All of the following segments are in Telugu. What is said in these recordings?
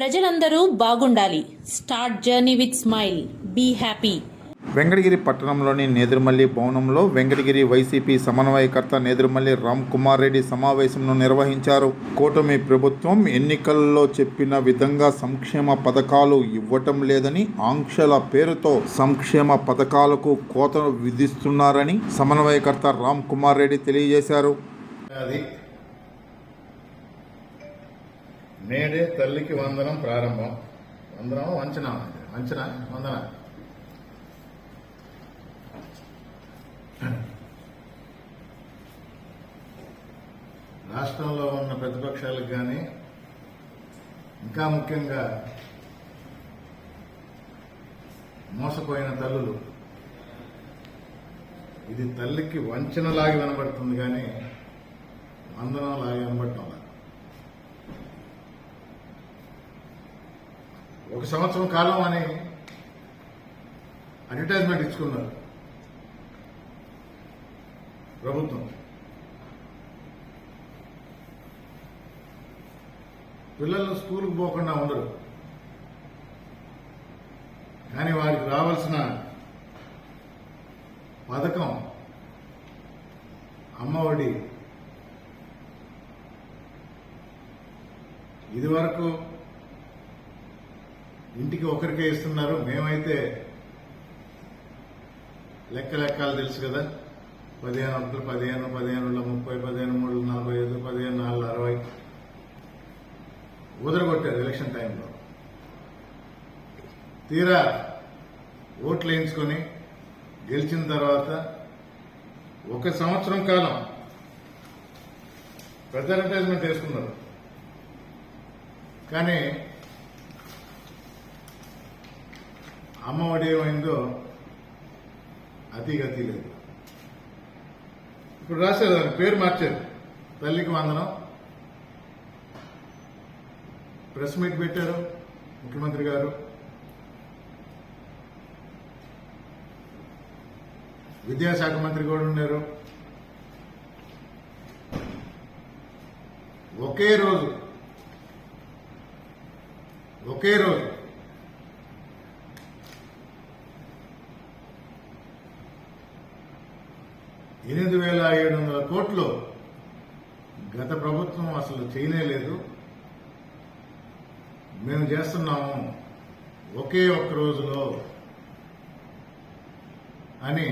ప్రజలందరూ బాగుండాలి. Start journey with smile. Be happy. Venkatagiri పట్టణంలోని నేదురుమల్లి భవనంలో వెంకటగిరి వైసీపీ సమన్వయకర్త నేదురుమల్లి రామ్ కుమార్ రెడ్డి సమావేశంను నిర్వహించారు. కూటమి ప్రభుత్వం ఎన్నికల్లో చెప్పిన విధంగా సంక్షేమ పథకాలు ఇవ్వటం లేదని ఆంక్షల పేరుతో సంక్షేమ పథకాలకు కోత విధిస్తున్నారని సమన్వయకర్త రామ్ కుమార్ రెడ్డి తెలియజేశారు. అది నేడే తల్లికి వందనం ప్రారంభం. వందనం వంచన. వంచన వందన. రాష్ట్రంలో ఉన్న ప్రతిపక్షాలకు కానీ ఇంకా ముఖ్యంగా మోసపోయిన తల్లులు ఇది తల్లికి వంచనలాగి వినబడుతుంది కానీ వందనంలాగి వినబడటం లేదు. ఒక సంవత్సరం కాలం అని అడ్వర్టైజ్మెంట్ ఇచ్చుకున్నారు ప్రభుత్వం. పిల్లలు స్కూల్కి పోకుండా ఉండరు. కానీ వారికి రావాల్సిన పథకం అమ్మఒడి. ఇది వరకు ఇంటికి ఒకరికే ఇస్తున్నారు. మేమైతే లెక్క లెక్కలు తెలుసు కదా. పదిహేను ఒకటి పదిహేను పదిహేను ముప్పై పదిహేను మూడు నలభై ఐదు పదిహేను నాలుగు అరవై. ఉదరగొట్టారు ఎలక్షన్ టైంలో. తీరా ఓట్లు వేయించుకొని గెలిచిన తర్వాత ఒక సంవత్సరం కాలం పెద్ద అడ్వర్టైజ్మెంట్ వేసుకున్నారు. కానీ అమ్మఒడి ఏమైందో అతిగతి లేదు. ఇప్పుడు రాశారు దాని పేరు మార్చారు. తల్లికి వందనం. ప్రెస్ మీట్ పెట్టారు ముఖ్యమంత్రి గారు. విద్యాశాఖ మంత్రి కూడా ఉన్నారు. ఒకే రోజు ఒకే రోజు ఎనిమిది వేల ఏడు వందల కోట్లు గత ప్రభుత్వం అసలు చేయనే లేదు మేము చేస్తున్నాము ఒకే ఒక్క రోజులో అని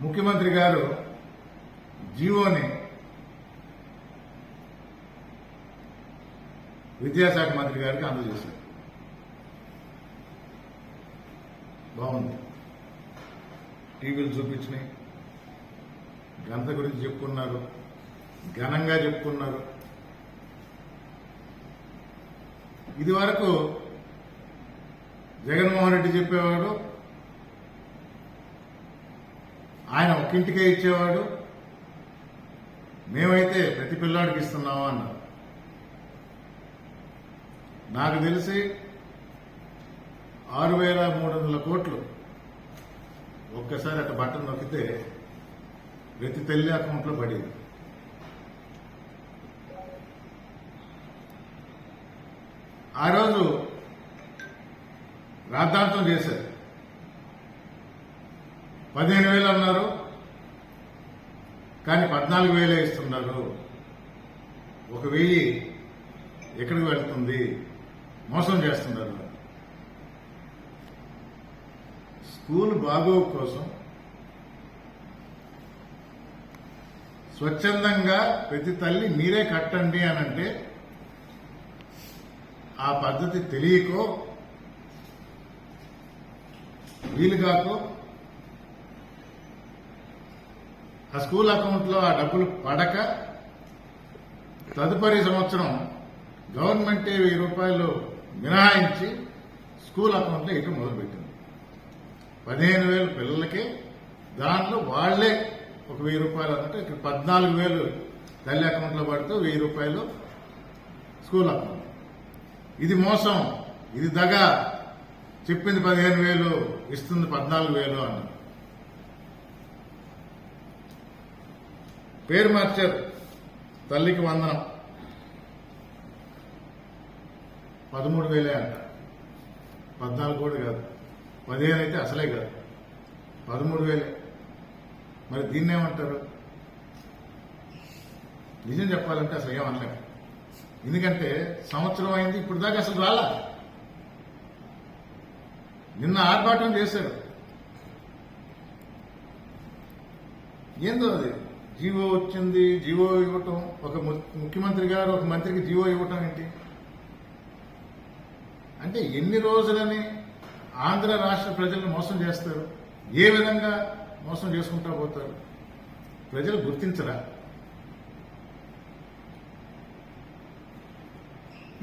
ముఖ్యమంత్రి గారు జీవోని విద్యాశాఖ మంత్రి గారికి అందజేశారు. బాగుంది. టీవీలు చూపించినాయి. గంత గురించి చెప్పుకున్నారు. ఘనంగా చెప్పుకున్నారు. ఇది వరకు జగన్మోహన్ రెడ్డి చెప్పేవాడు ఆయన ఒక్కింటికే ఇచ్చేవాడు మేమైతే ప్రతి పిల్లాడికి ఇస్తున్నాము అన్నారు. నాకు తెలిసి ఆరు వేల మూడు వందల కోట్లు ఒక్కసారి అటు బట్టన్ నొక్కితే ప్రతి తల్లి అకౌంట్లో పడేది. ఆ రోజు రాద్ధాంతం చేశారు. పదిహేను వేలు అన్నారు కానీ పద్నాలుగు వేలే ఇస్తున్నారు. ఒక వెయ్యి ఎక్కడికి వెళ్తుంది? మోసం చేస్తున్నారు. స్కూల్ బాగోగు కోసం స్వచ్ఛందంగా ప్రతి తల్లి మీరే కట్టండి అని అంటే ఆ పద్ధతి తెలియకో వీలుగాకో ఆ స్కూల్ అకౌంట్లో ఆ డబ్బులు పడక తదుపరి సంవత్సరం గవర్నమెంటే వెయ్యి రూపాయలు మినహాయించి స్కూల్ అకౌంట్లో ఇటు మొదలుపెట్టింది. పదిహేను వేలు పిల్లలకి దాంట్లో వాళ్ళే ఒక వెయ్యి రూపాయలు అన్నట్టు ఇక్కడ పద్నాలుగు వేలు తల్లి అకౌంట్లో పడితే వెయ్యి రూపాయలు స్కూల్ అకౌంట్. ఇది మోసం ఇది దగ. చెప్పింది పదిహేను వేలు ఇస్తుంది పద్నాలుగు వేలు అన్న. పేరు మార్చారు. తల్లికి వందనం. పదమూడు వేలే అంట పద్నాలుగు కూడా కాదు. పదిహేను అయితే అసలే కాదు. పదమూడు వేలే మరి దీన్ని ఏమంటారు? నిజం చెప్పాలంటే అసలు ఏమనలేము ఎందుకంటే సంవత్సరం అయింది ఇప్పుడు దాకా అసలు రాలా. నిన్న ఆర్భాటం చేశారు. ఏందో అది? జీవో వచ్చింది జీవో ఇవ్వటం ఒక ము- ముఖ్యమంత్రి గారు ఒక మంత్రికి జీవో ఇవ్వటం ఏంటి? అంటే ఎన్ని రోజులని ఆంధ్ర రాష్ట్ర ప్రజలను మోసం చేస్తారు. ఏ విధంగా మోసం చేసుకుంటా పోతారు? ప్రజలు గుర్తించరా?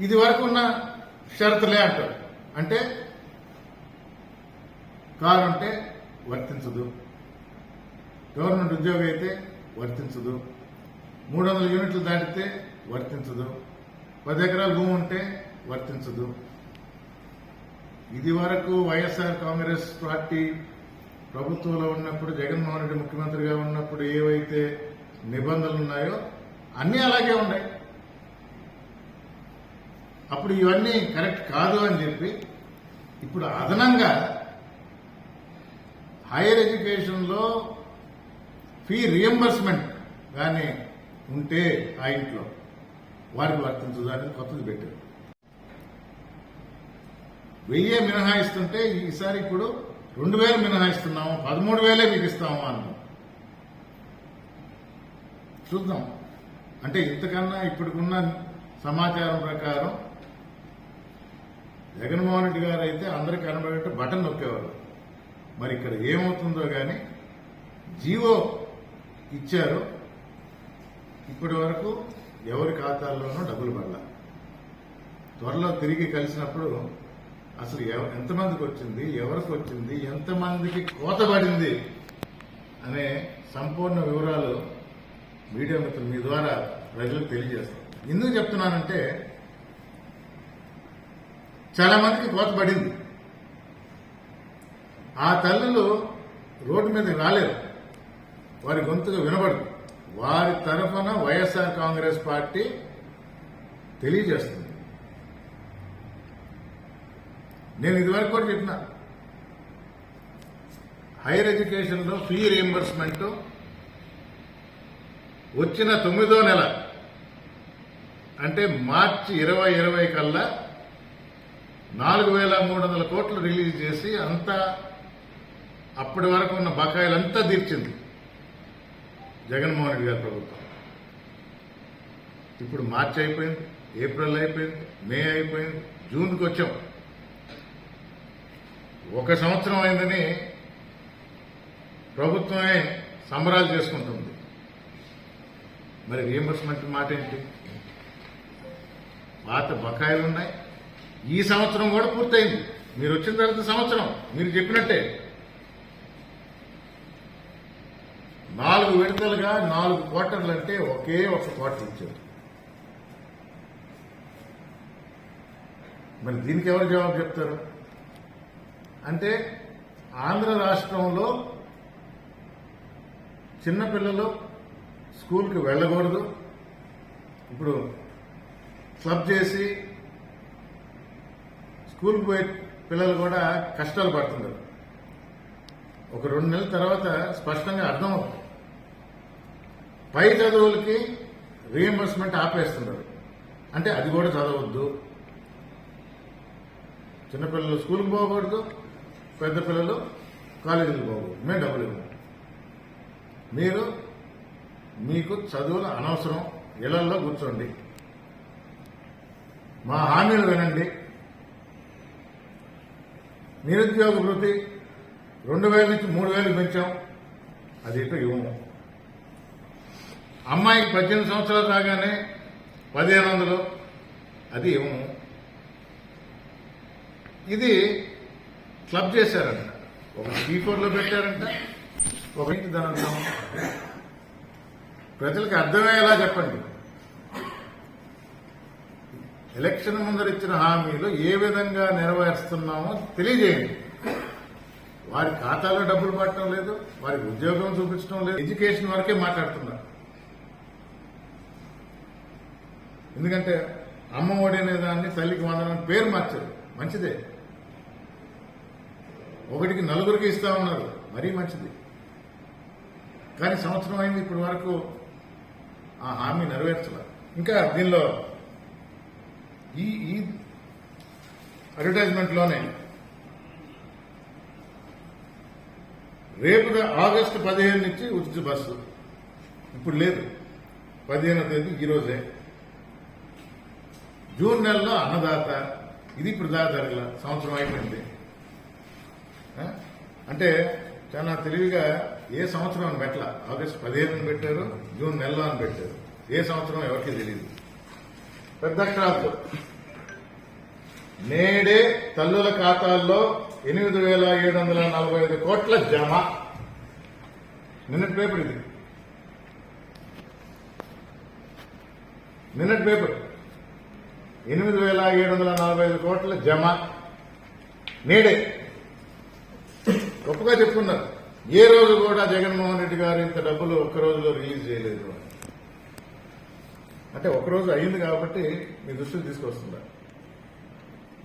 ఇది వరకు ఉన్న షరతులే అంటారు. అంటే కారు అంటే వర్తించదు. గవర్నమెంట్ ఉద్యోగం అయితే వర్తించదు. మూడు వందల యూనిట్లు దాటితే వర్తించదు. పది ఎకరాల భూమి ఉంటే వర్తించదు. ఇది వరకు వైఎస్ఆర్ కాంగ్రెస్ పార్టీ ప్రభుత్వంలో ఉన్నప్పుడు జగన్మోహన్ రెడ్డి ముఖ్యమంత్రిగా ఉన్నప్పుడు ఏవైతే నిబంధనలు ఉన్నాయో అన్నీ అలాగే ఉన్నాయి అప్పుడు ఇవన్నీ కరెక్ట్ కాదు అని చెప్పి ఇప్పుడు అదనంగా హైయర్ ఎడ్యుకేషన్లో ఫీ రియంబర్స్మెంట్ కానీ ఉంటే ఆ ఇంట్లో వారికి వర్తించదు కొత్తది పెట్టారు. వెయ్యే మినహాయిస్తుంటే ఈసారి ఇప్పుడు రెండు వేలు మినహాయిస్తున్నాము పదమూడు వేలే మీకు ఇస్తాము అన్నాం చూద్దాం. అంటే ఇంతకన్నా ఇప్పటికున్న సమాచారం ప్రకారం జగన్మోహన్ రెడ్డి గారు అయితే అందరికి కనబడేట్టు బటన్ నొక్కేవారు మరి ఇక్కడ ఏమవుతుందో కానీ జీవో ఇచ్చారు. ఇప్పటి వరకు ఎవరి ఖాతాల్లోనూ డబ్బులు పడాల. త్వరలో తిరిగి కలిసినప్పుడు అసలు ఎవ- ఎంతమందికి వచ్చింది? ఎవరికి వచ్చింది? ఎంతమందికి కోత పడింది అనే సంపూర్ణ వివరాలు మీడియా మిత్రులు మీ ద్వారా ప్రజలకు తెలియజేస్తాం. ఎందుకు చెప్తున్నానంటే చాలా మందికి కోత పడింది ఆ తల్లులు రోడ్డు మీద రాలేరు వారి గొంతుగా వినబడదు. వారి తరఫున వైఎస్ఆర్ కాంగ్రెస్ పార్టీ తెలియజేస్తుంది. నేను ఇదివరకు కూడా చెప్పిన. హైయర్ ఎడ్యుకేషన్లో ఫీ రియంబర్స్మెంట్ వచ్చిన తొమ్మిదో నెల అంటే మార్చి ఇరవై ఇరవై కల్లా నాలుగు వేల మూడు వందల కోట్లు రిలీజ్ చేసి అంతా అప్పటి వరకు ఉన్న బకాయిలంతా తీర్చింది జగన్మోహన్ రెడ్డి గారి ప్రభుత్వం. ఇప్పుడు మార్చి అయిపోయింది ఏప్రిల్ అయిపోయింది మే అయిపోయింది జూన్కి వచ్చాం. ఒక సంవత్సరం అయిందని ప్రభుత్వమే సంబరాలు చేసుకుంటుంది. మరి రియంబర్స్మెంట్ మాట ఏంటి? పాత బకాయిలు ఉన్నాయి. ఈ సంవత్సరం కూడా పూర్తయింది. మీరు వచ్చిన తర్వాత సంవత్సరం మీరు చెప్పినట్టే. నాలుగు విడతలుగా నాలుగు క్వార్టర్లు అంటే ఒకే ఒక క్వార్టర్ ఇచ్చారు. మరి దీనికి ఎవరు జవాబు చెప్తారు? అంటే ఆంధ్ర రాష్ట్రంలో చిన్నపిల్లలు స్కూల్కి వెళ్ళకూడదు. ఇప్పుడు క్లబ్ చేసి స్కూల్కి పోయే పిల్లలు కూడా కష్టాలు పడుతున్నారు ఒక రెండు నెలల తర్వాత స్పష్టంగా అర్థమవుతుంది. పై చదువులకి రీఎంబర్స్మెంట్ ఆపేస్తున్నారు అంటే అది కూడా చదవద్దు. చిన్నపిల్లలు స్కూల్కి పోకూడదు. పెద్ద పిల్లలు కాలేజీకి పోవు. మేము డబ్బులు ఇవ్వము. మీరు మీకు చదువులు అనవసరం. ఇళ్ళలో కూర్చోండి. మా హామీలు వినండి. నిరుద్యోగ వృత్తి రెండు వేల నుంచి మూడు వేలు పెంచాం. అది ఇటు ఇవ్వము. అమ్మాయికి పద్దెనిమిది సంవత్సరాలు రాగానే పదిహేను వందలు అది ఇవ్వము. ఇది క్లబ్ చేశారంట. ఒక టీ ఫోర్లో పెట్టారంట. ఒక ఇంటి దాని ప్రజలకు అర్థమయ్యేలా చెప్పండి. ఎలక్షన్ ముందర ఇచ్చిన హామీలు ఏ విధంగా నెరవేరుస్తున్నామో తెలియజేయండి. వారి ఖాతాలో డబ్బులు పట్టడం లేదు వారికి ఉద్యోగం చూపించడం లేదు ఎడ్యుకేషన్ వరకే మాట్లాడుతున్నారు. ఎందుకంటే అమ్మ ఒడి అనే దాన్ని తల్లికి వందనం పేరు మార్చారు. మంచిదే. ఒకటికి నలుగురికి ఇస్తా ఉన్నారు. మరీ మంచిది. కానీ సంవత్సరం అయింది ఇప్పటి వరకు ఆ హామీ నెరవేర్చలే. ఇంకా దీనిలో ఈ ఈ అడ్వర్టైజ్మెంట్లోనే రేపు ఆగస్టు పదిహేను నుంచి ఉచిత బస్సు. ఇప్పుడు లేదు. పదిహేనో తేదీ ఈరోజే జూన్ నెలలో అన్నదాత ఇది ఇప్పుడు దాకా జరగల సంవత్సరం అయిపోయింది. అంటే చాలా తెలివిగా ఏ సంవత్సరం అని పెట్టల. ఆగస్టు పదిహేను పెట్టారు జూన్ నెలలో అని పెట్టారు. ఏ సంవత్సరం ఎవరికి తెలియదు పెద్ద అక్షరాలతో. నేడే తల్లుల ఖాతాల్లో ఎనిమిది వేల ఏడు వందల నలభై ఐదు కోట్ల జమ. నిన్నటి పేపర్ ఇది. నిన్నటి పేపర్. ఎనిమిది వేల ఏడు వందల నలభై ఐదు కోట్ల జమ. నేడే. గొప్పగా చెప్పుకున్నారు. ఏ రోజు కూడా జగన్మోహన్ రెడ్డి గారు ఇంత డబ్బులు ఒక్క రోజులో రిలీజ్ చేయలేదు అంటే ఒక రోజు అయింది కాబట్టి మీ దృష్టికి తీసుకొస్తున్నారు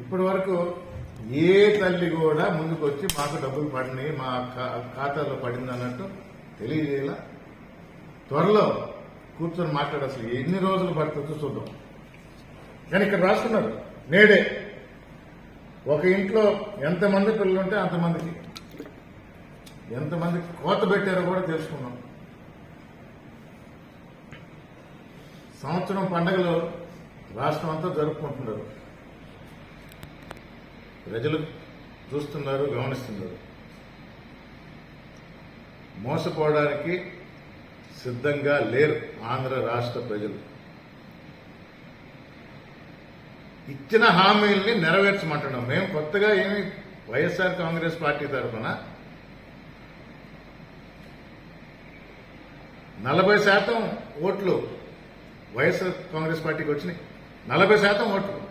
ఇప్పటి వరకు ఏ తల్లి కూడా ముందుకు వచ్చి మాకు డబ్బులు పడినాయి మా ఖాతాలో పడింది అన్నట్టు తెలియజేయాల. త్వరలో కూర్చొని మాట్లాడ అసలు ఎన్ని రోజులు పడుతుందో చూద్దాం. కానీ ఇక్కడ రాస్తున్నారు. నేడే. ఒక ఇంట్లో ఎంతమంది పిల్లలు ఉంటే అంతమందికి. ఎంతమంది కోత పెట్టారో కూడా తెలుసుకున్నాం సంవత్సరం పండగలు రాష్ట్రం అంతా జరుపుకుంటున్నారు. ప్రజలు చూస్తున్నారు గమనిస్తున్నారు. మోసపోవడానికి సిద్ధంగా లేరు ఆంధ్ర రాష్ట్ర ప్రజలు. ఇచ్చిన హామీల్ని నెరవేర్చమంటున్నాం. మేము కొత్తగా ఏమి వైఎస్ఆర్ కాంగ్రెస్ పార్టీ తరఫున నలభై శాతం ఓట్లు వైఎస్ఆర్ కాంగ్రెస్ పార్టీకి వచ్చినాయి. నలభై శాతం ఓట్లు.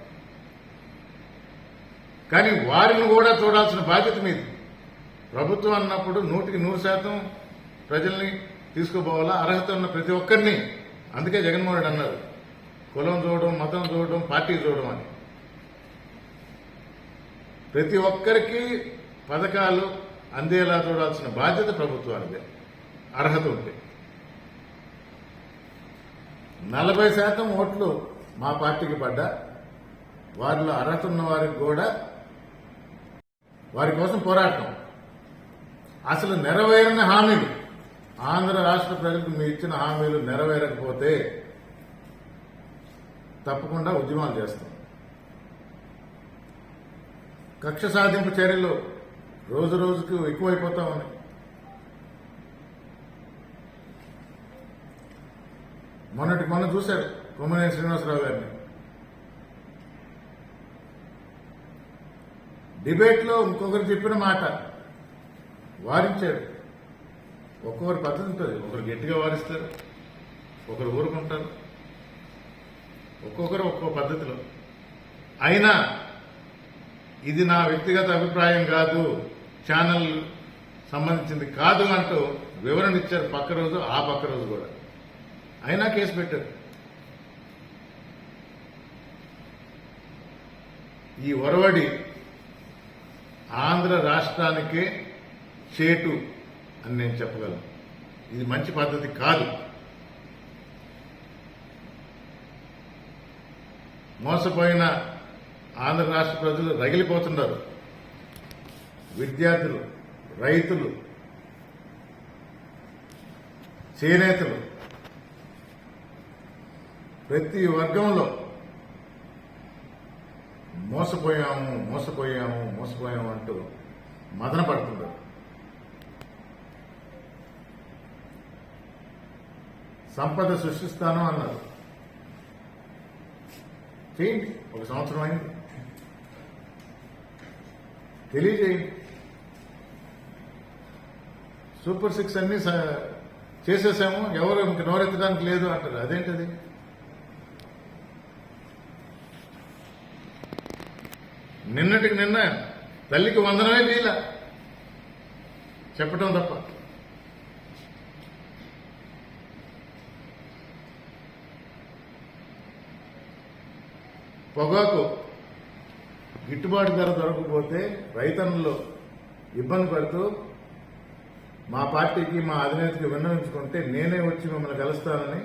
కానీ వారిని కూడా చూడాల్సిన బాధ్యత మీది. ప్రభుత్వం అన్నప్పుడు నూటికి నూరు శాతం ప్రజల్ని తీసుకుపోవాలా? అర్హత ఉన్న ప్రతి ఒక్కరిని. అందుకే జగన్మోహన్ రెడ్డి అన్నారు. కులం చూడడం మతం చూడడం పార్టీ చూడడం అని. ప్రతి ఒక్కరికి పథకాలు అందేలా చూడాల్సిన బాధ్యత ప్రభుత్వానిదే. అర్హత ఉంటే. నలభై శాతం ఓట్లు మా పార్టీకి పడ్డా. వారిలో అర్హత ఉన్న వారికి కూడా వారి కోసం పోరాటం. అసలు నెరవేరిన హామీలు. ఆంధ్ర రాష్ట్ర ప్రజలకు మీరు ఇచ్చిన హామీలు నెరవేరకపోతే తప్పకుండా ఉద్యమాలు చేస్తాం. కక్ష సాధింపు చర్యలు రోజు రోజుకు ఎక్కువైపోతా ఉన్నాయి. మొన్నటి మొన్న చూశారు కొమ్మనేని శ్రీనివాసరావు గారిని. డిబేట్లో ఇంకొకరు చెప్పిన మాట వారించాడు ఒక్కొక్కరి పద్ధతి ఉంటుంది. ఒకరు గట్టిగా వారిస్తారు ఒకరు ఊరుకుంటారు ఒక్కొక్కరు ఒక్కో పద్ధతిలో. అయినా ఇది నా వ్యక్తిగత అభిప్రాయం కాదు ఛానల్ సంబంధించింది కాదు అంటూ వివరణ ఇచ్చారు పక్క రోజు ఆ పక్క రోజు కూడా. అయినా కేసు పెట్టారు. ఈ ఒరవడి ఆంధ్ర రాష్ట్రానికే చేటు అని నేను చెప్పగలను. ఇది మంచి పద్ధతి కాదు. మోసపోయిన ఆంధ్ర రాష్ట్ర ప్రజలు రగిలిపోతున్నారు. విద్యార్థులు రైతులు చేనేతలు ప్రతి వర్గంలో మోసపోయాము మోసపోయాము మోసపోయాము అంటూ మదన పడుతున్నారు సంపద సృష్టిస్తాను అన్నారు. చేయండి ఒక సంవత్సరం అయింది. తెలియజేయండి. సూపర్ సిక్స్ అన్ని చేసేసాము ఎవరు ఇంక నోరెత్తడానికి లేదు అంటారు. అదేంటది? నిన్నటికి నిన్న తల్లికి వందనమే వీల చెప్పటం తప్ప. పొగాకు గిట్టుబాటు ధర దొరకకపోతే రైతన్నులు ఇబ్బంది పడుతూ మా పార్టీకి మా అధినేతకి విన్నవించుకుంటే నేనే వచ్చి మిమ్మల్ని కలుస్తానని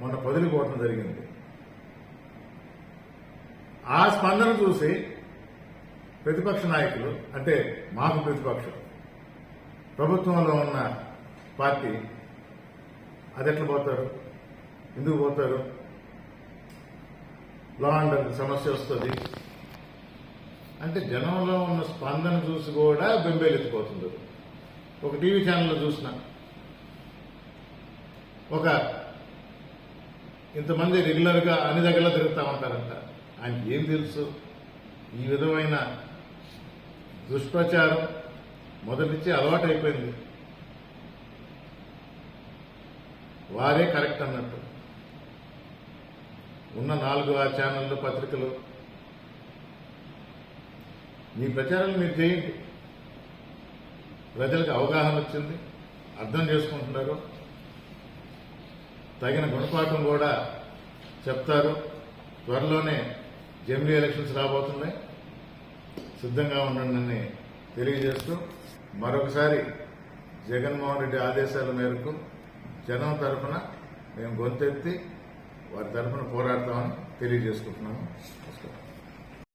మొన్న పదిలిపోవటం జరిగింది. ఆ స్పందన చూసి ప్రతిపక్ష నాయకులు అంటే మాకు ప్రతిపక్షం. ప్రభుత్వంలో ఉన్న పార్టీ అది ఎట్లా పోతారు? ఎందుకు పోతారు? లా అండ్ సమస్య వస్తుంది. అంటే జనంలో ఉన్న స్పందన చూసి కూడా బెంబేలెత్తిపోతుంది ఒక టీవీ ఛానల్లో చూసిన ఒక ఇంతమంది రెగ్యులర్గా అన్ని దగ్గరలో తిరుగుతూ ఉంటారంట. ఆయనకి ఏం తెలుసు? ఈ విధమైన దుష్ప్రచారం మొదటి నుంచి అలవాటు అయిపోయింది వారే కరెక్ట్ అన్నట్టు. ఉన్న నాలుగు ఆ ఛానళ్ళు పత్రికలు. మీ ప్రచారాలు మీరు చేయండి. ప్రజలకు అవగాహన వచ్చింది. అర్థం చేసుకుంటున్నారు. తగిన గుణపాఠం కూడా చెప్తారు. త్వరలోనే జమిలీ ఎలక్షన్స్ రాబోతున్నాయి. సిద్ధంగా ఉండండి తెలియజేస్తూ మరొకసారి జగన్మోహన్ రెడ్డి ఆదేశాల మేరకు జనం తరఫున మేము గొంతెత్తి వారి తరఫున పోరాడతామని తెలియజేసుకుంటున్నాము. నమస్కారం